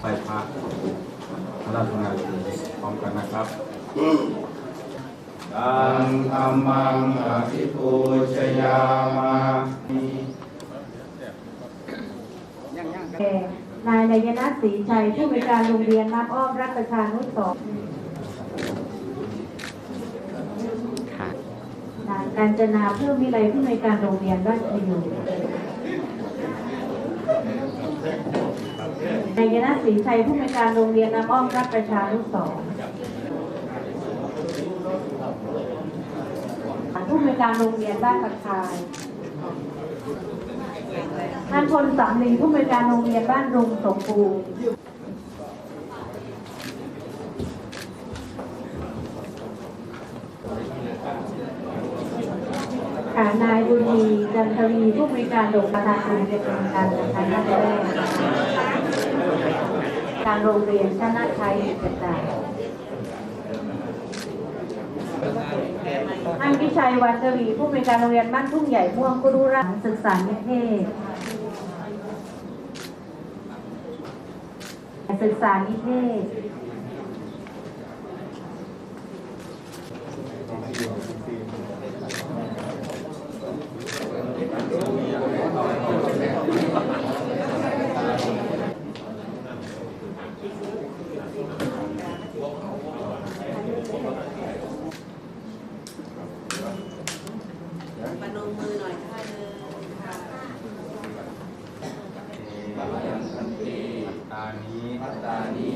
ใส่พระพระราชนาทีพร้อมกันนะครับตังธรรมังอภิปูชยามาแก่นายนายนัทศรีชัยผู้บริการโรงเรียนน้ำอ้อมรัฐประชานุสรณ์นางการจนาเพื่อวิไลผู้บริการโรงเรียนบ้านพยู นายนัทศรีชัยผู้บริการโรงเรียนน้ำอ้อมรัฐประชานุสรณ์ผู้บริการโรงเรียนบ้านตะคายท่านพลสำลีผู้บริการโรงเรียนบ้านรุงสมบูรณ์ค่ะนายบุญมีจันทวีผู้บริการโรงประธานโรงเรียนเป็นการจัดการท่านแรก การโรงเรียนชนะชัยกระจายท่านพิชัยวันทวีผู้มีการโรงเรียนบ้านทุ่งใหญ่ม่วงกุรุรักศึกษานิเทศ ศึกษานิเทศ งมือหน่อยค่ะเลยค่ะเอวันตันติอัตตานิอัตตานิ